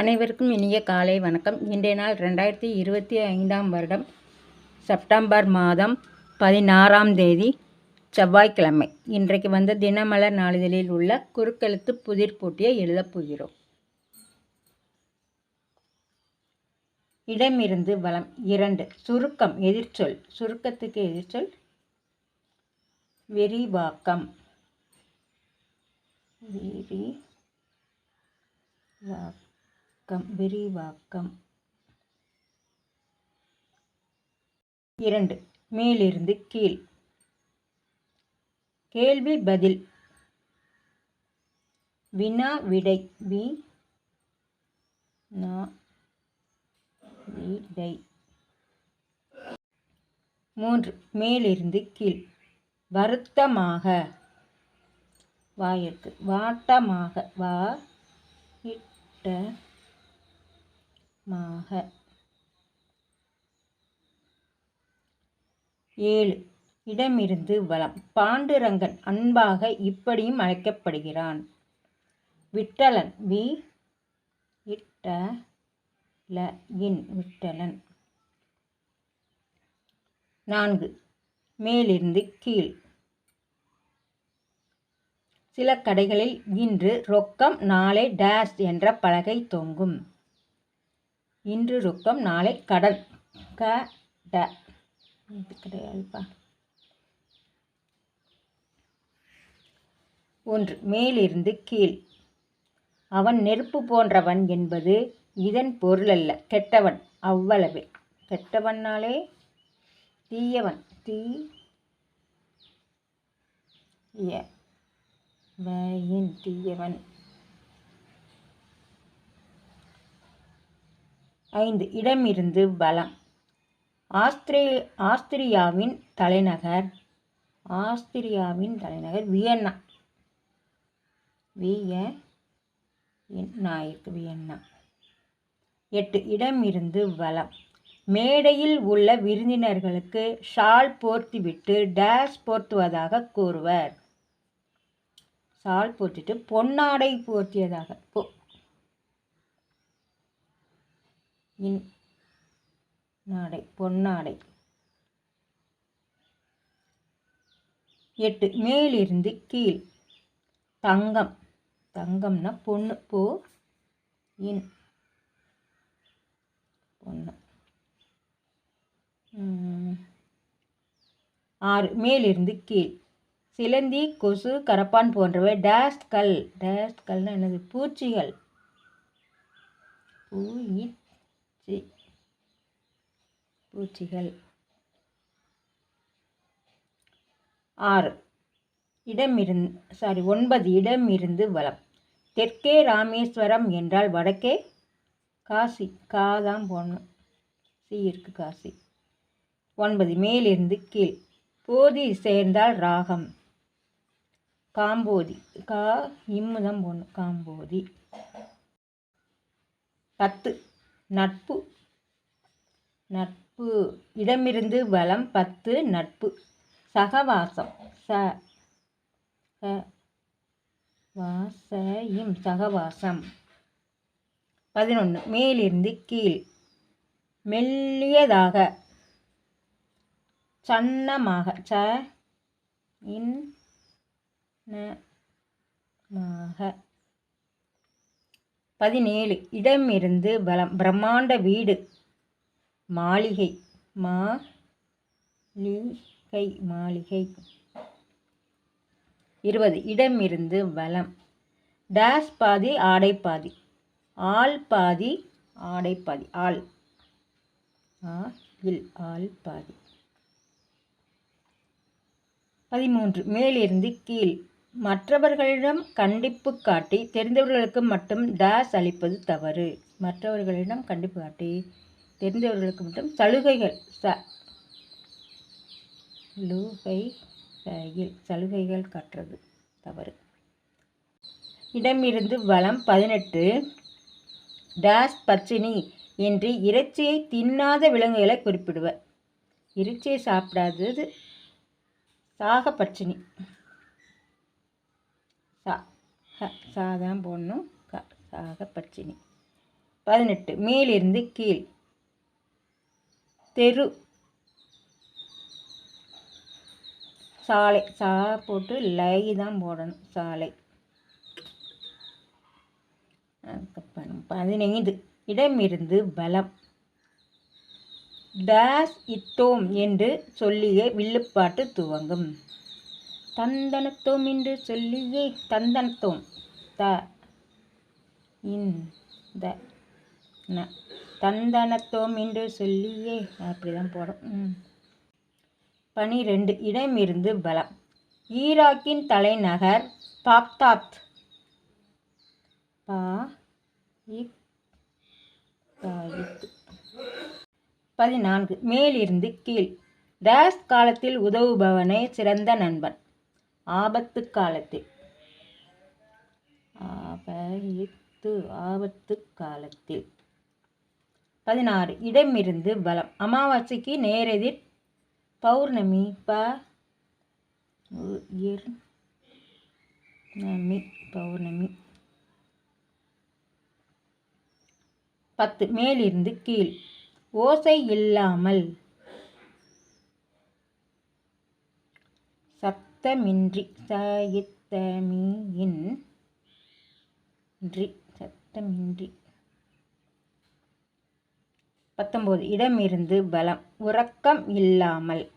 அனைவருக்கும் இனிய காலை வணக்கம். இன்றைய நாள் ரெண்டாயிரத்தி இருபத்தி ஐந்தாம் வருடம் செப்டம்பர் மாதம் பதினாறாம் தேதி செவ்வாய்க்கிழமை. இன்றைக்கு வந்த தினமலர் நாளிதழில் உள்ள குறுக்கெழுத்து புதிர் போட்டியை எழுதப் போகிறோம். இடமிருந்து வளம் இரண்டு. சுருக்கம் எதிர்ச்சொல். சுருக்கத்துக்கு எதிர்ச்சொல் விரிவாக்கம். விரிவாக்கம். வாக்கம் விரிவாக்கம். இரண்டு மேலிருந்து கீழ். கேள்வி பதில். வினா விடை. வி நா விடை மூன்று மேலிருந்து கீழ். வருத்தமாக. வாயிற்கு. வாட்டமாக. வா இட்ட மாக ஏழு. இடமிருந்து வளம் பாண்டுரங்கன் அன்பாக இப்படியும் அழைக்கப்படுகிறான். விட்டலன். வி. இட்ட ல இன் விட்டலன். நான்கு. மேலிருந்து கீழ். சில கடைகளில் இன்று ரொக்கம் நாளை டேஷ் என்ற பலகை தொங்கும். இன்று ரொக்கம் நாளை கடன் க ட. இது கிடையாதுப்பா ஒன்று மேலிருந்து கீழ். அவன் நெருப்பு போன்றவன் என்பது இதன் பொருள் அல்ல கெட்டவன் அவ்வளவே. கெட்டவனாலே தீயவன். தீ தீயவன். ஐந்து. இடமிருந்து பலம். ஆஸ்திரே ஆஸ்திரியாவின் தலைநகர் ஆஸ்திரியாவின் தலைநகர் வியன்னா. விய நாயிற்கு வியன்னா. எட்டு. இடமிருந்து வளம் மேடையில் உள்ள விருந்தினர்களுக்கு ஷால் போர்த்திவிட்டு டேஷ் போர்த்துவதாக கூறுவர். ஷால் போர்த்திட்டு பொன்னாடை போர்த்தியதாக பொ இன் நாடை பொன்னாடை. எட்டு மேலிருந்து கீழ். தங்கம். தங்கம்னா பொண்ணு. போ இன். பொண்ணு. ஆறு மேலிருந்து கீழ். சிலந்தி கொசு கரப்பான் போன்றவை. டேஸ்ட் கல். டேஸ்ட் கல்னா என்னது? பூச்சிகள். பூச்சி பூச்சிகள். ஆறு. இடமிருந்து சாரி ஒன்பது இடமிருந்து வளம் தெற்கே ராமேஸ்வரம் என்றால் வடக்கே காசி காதாம் போடணும் சி இருக்கு காசி. ஒன்பது மேலிருந்து கீழ். போதி சேர்ந்தால் ராகம். காம்போதி கா இம்மு தான் போடணும் காம்போதி. பத்து. நட்பு. நட்பு. இடமிருந்து வளம் பத்து நட்பு. சகவாசம். ச வாசையும் சகவாசம். பதினொன்று மேலிருந்து கீழ். மெல்லியதாக. சன்னமாக. ச இன் மாக. பதினேழு. இடமிருந்து பலம் பிரம்மாண்ட வீடு. மாளிகை. மாளிகை மாளிகை. இருபது. இடமிருந்து வலம். டேஷ் பாதி ஆடை பாதி. ஆள் பாதி ஆடை பாதி. ஆள். ஆ இல் ஆள் பாதி. பதிமூன்று. மேலிருந்து கீழ். மற்றவர்களிடம் கண்டிப்பு காட்டி தெரிந்தவர்களுக்கு மட்டும் டேஸ் அளிப்பது தவறு. மற்றவர்களிடம் கண்டிப்பு காட்டி தெரிந்தவர்களுக்கு மட்டும் சலுகைகள் ச லுகை சலுகைகள் கற்றது தவறு. இடமிருந்து வளம் பதினெட்டு டேஸ் பச்சினி என்று இறைச்சியை தின்னாத விலங்குகளை குறிப்பிடுவர். இறைச்சியை சாப்பிடாதது சாக பச்சினி சா ஹ சாதான் போடணும் க சாக பச்சினி பதினெட்டு மேலிருந்து கீழ். தெரு. சாலை சா போட்டு லை தான் போடணும் சாலை. அதுக்கப்புறம் பதினைந்து இடமிருந்து பலம். டேஸ் இத்தோம் என்று சொல்லிய வில்லுப்பாட்டு துவங்கும். தந்தனத்தோம் என்று சொல்லியே தந்தனத்தோம். த. இந்த த. ந. தந்தனத்தோம் என்று சொல்லியே. அப்படி தான் போடும் பனிரெண்டு. இடமிருந்து பலம் ஈராக்கின் தலைநகர் பாக்தாத். பா. இக். பதினான்கு. மேலிருந்து கீழ். டேஸ் காலத்தில் உதவுபவனே சிறந்த நண்பன். ஆபத்து காலத்தில். ஆபத்து ஆபத்து காலத்தில். பதினாறு. இடமிருந்து பலம் அமாவாசைக்கு நேரெதிர் பௌர்ணமி ப நமி பௌர்ணமி. பத்து. மேலிருந்து கீழ். ஓசை இல்லாமல் சத்தமின்றி சாயித்தமியின் சத்தமின்றி. பத்தொம்போது இடமிருந்து பலம் உறக்கம் இல்லாமல்.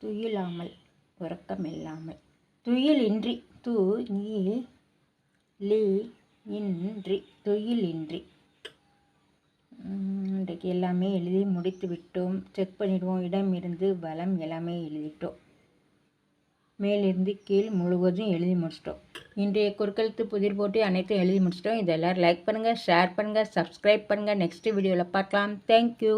துயிலாமல் உறக்கம் இல்லாமல். துயிலின்றி து லி இன்றி துயிலின்றி. இன்றைக்கு எல்லாமே எழுதி முடித்து விட்டோம். செக் பண்ணிடுவோம். இடம் இருந்து பலம் எல்லாமே எழுதிட்டோம். மேலிருந்து கீழ் முழுவதும் எழுதி முடிச்சிட்டோம். இன்றைய குறுக்கெழுத்து புதிர் போட்டு அனைத்தும் எழுதி முடிச்சிட்டோம். இதெல்லாம் லைக் பண்ணுங்கள் ஷேர் பண்ணுங்கள் சப்ஸ்கிரைப் பண்ணுங்கள் நெக்ஸ்ட் வீடியோவில் பார்க்கலாம். தேங்க்யூ